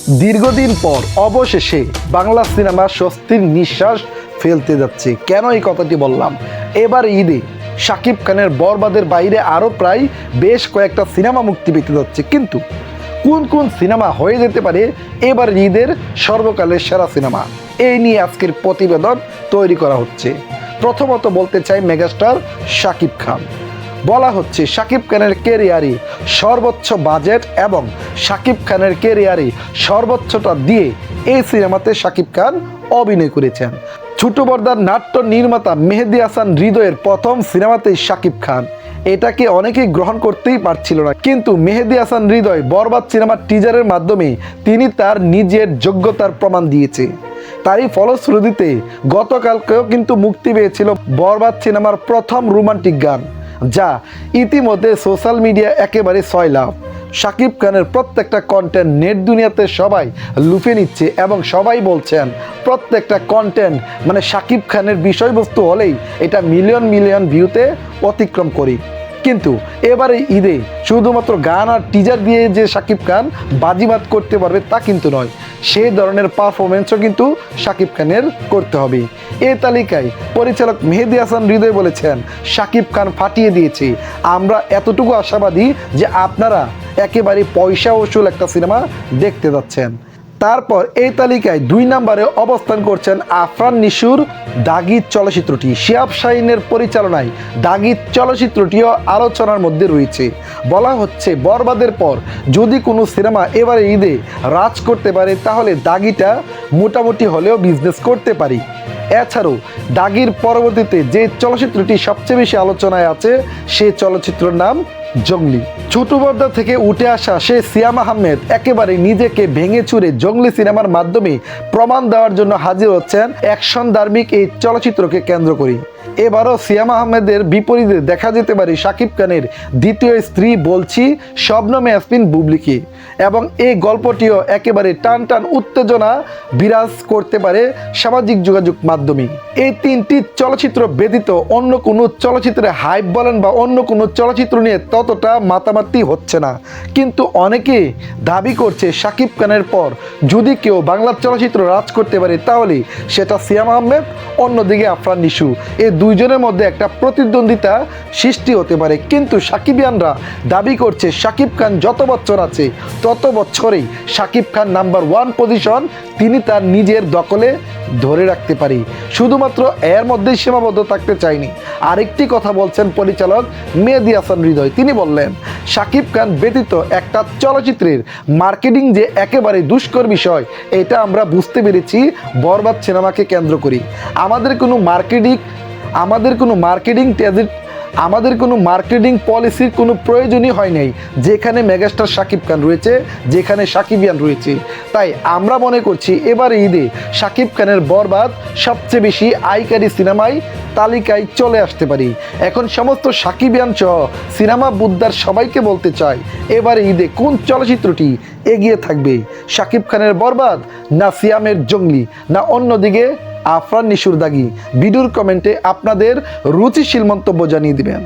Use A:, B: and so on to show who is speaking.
A: দীর্ঘদিন পর অবশেষে বাংলা সিনেমা স্বস্তির নিঃশ্বাস ফেলতে যাচ্ছে। কেন এই কথাটি বললাম? এবার ঈদে শাকিব খানের বরবাদের বাইরে আরও প্রায় বেশ কয়েকটা সিনেমা মুক্তি পেতে যাচ্ছে। কিন্তু কোন কোন সিনেমা হয়ে যেতে পারে? এবার ঈদের সর্বকালের সেরা সিনেমা। এই নিয়ে আজকের প্রতিবেদন তৈরি করা হচ্ছে। প্রথমত বলতে চাই মেগাস্টার শাকিব খান। বলা হচ্ছে শাকিব খানের কেরিয়ারে সর্বোচ্চ বাজেট এবং শাকিব খানের কেরিয়ারে সর্বোচ্চটা দিয়ে এই সিনেমাতে শাকিব খান অভিনয় করেছেন। ছোট পর্দার নাট্য নির্মাতা মেহেদি হাসান হৃদয়ের প্রথম সিনেমাতেই শাকিব খান। এটাকে অনেকেই গ্রহণ করতেই পারছিল না, কিন্তু মেহেদি হাসান হৃদয় বরবাদ সিনেমার টিজারের মাধ্যমে তিনি তার নিজের যোগ্যতার প্রমাণ দিয়েছে। তারই ফলশ্রুতিতে গতকালকেও কিন্তু মুক্তি পেয়েছিল বরবাদ সিনেমার প্রথম রোমান্টিক গান। যা ইতিমধ্যে সোশ্যাল মিডিয়া একেবারে ছয় লাভ শাকিব খানের প্রত্যেকটা কন্টেন্ট নেট দুনিয়াতে সবাই লুফে নিচ্ছে এবং সবাই বলছেন, প্রত্যেকটা কন্টেন্ট মানে শাকিব খানের বিষয়বস্তু হলেই এটা মিলিয়ন মিলিয়ন ভিউতে অতিক্রম করি। কিন্তু এবারে ঈদে শুধুমাত্র গান আর টিজার দিয়ে যে শাকিব খান বাজিবাদ করতে পারবে তা কিন্তু নয় সেই ধরনের পারফরমেন্সও কিন্তু শাকিব খানের করতে হবে। এ তালিকায় পরিচালক মেহেদি হাসান হৃদয় বলেছেন শাকিব খান ফাটিয়ে দিয়েছে। আমরা এতটুকু আশাবাদী যে আপনারা একেবারে পয়সা ওসুল একটা সিনেমা দেখতে যাচ্ছেন। তারপর এই তালিকায় দুই নম্বরে অবস্থান করছেন আফরান নিশুর দাগিদ চলচ্চিত্রটি। শিয়াব শাহিনের পরিচালনায় দাগিদ চলচ্চিত্রটিও আলোচনার মধ্যে রয়েছে। বলা হচ্ছে, বরবাদের পর যদি কোনো সিনেমা এবারে ঈদে রাজ করতে পারে, তাহলে দাগিটা মোটামুটি হলেও বিজনেস করতে পারি। এছাড়াও, দাগির পরবর্তীতে যে চলচ্চিত্রটি সবচেয়ে বেশি আলোচনায় আছে, সে চলচ্চিত্রের নাম জঙ্গলি। ছোট পর্দা থেকে উঠে আসা সে সিয়াম আহমেদ একেবারে নিজেকে ভেঙে চুরে জঙ্গলি সিনেমার মাধ্যমে প্রমাণ দেওয়ার জন্য হাজির হচ্ছেন অ্যাকশন ধার্মিক এই চলচ্চিত্রকে কেন্দ্র করি এবারও সিয়াম আহমেদের বিপরীতে দেখা যেতে পারে শাকিব খানের দ্বিতীয় স্ত্রী বলছি শবনমে আসপিন বুবলিকে। এবং এই গল্পটিও একেবারে টান টান উত্তেজনা বিরাজ করতে পারে সামাজিক যোগাযোগ মাধ্যমে। এই তিনটি চলচ্চিত্র ব্যতীত অন্য কোনো চলচ্চিত্রে হাইপ বলেন বা অন্য কোনো চলচ্চিত্র নিয়ে ততটা মাতামাতি হচ্ছে না। কিন্তু অনেকে দাবি করছে শাকিব খানের পর যদি কেউ বাংলা চলচ্চিত্র রাজ করতে পারে তাহলে সেটা সিয়াম আহমেদ, অন্যদিকে আফরান নিশু। এই দুইজনের মধ্যে একটা প্রতিদ্বন্দ্বিতা সৃষ্টি হতে পারে। কিন্তু সাকিবিয়ানরা দাবি করছে শাকিব খান যত বছর আছে, তত বছরেই Shakib Khan number one position তিনি তার নিজের দখলে ধরে রাখতে পারি। শুধুমাত্র এর মধ্যেই সীমাবদ্ধ থাকতে চাইনি। আরেকটি কথা বলছেন পরিচালক মেহেদি হাসান হৃদয়। তিনি বললেন শাকিব খান ব্যতীত একটা চলচ্চিত্রের মার্কেটিং যে একেবারে দুষ্কর বিষয়, এটা আমরা বুঝতে পেরেছি, বরবাদ সিনেমাকে কেন্দ্র করি আমাদের কোনো মার্কেটিং আমাদের কোনো মার্কেটিং ট্যাজেট আমাদের কোনো মার্কেটিং পলিসির কোনো প্রয়োজনই হয় নাই। যেখানে মেগাস্টার শাকিব খান রয়েছে, যেখানে সাকিবিয়ান রয়েছে। তাই আমরা মনে করছি এবার ঈদে শাকিব খানের বরবাদ সবচেয়ে বেশি আইকারি সিনেমায় তালিকায় চলে আসতে পারি। এখন সমস্ত সাকিবিয়ান সহ সিনেমা বুদ্ধার সবাইকে বলতে চাই, এবারে ঈদে কোন চলচ্চিত্রটি এগিয়ে থাকবে? শাকিব খানের বরবাদ না সিয়ামের জঙ্গলি, না অন্যদিকে আফরান নিশুর দাগি। ভিডিওর কমেন্টে আপনাদের রুচিশীল মন্তব্য জানিয়ে দিবেন।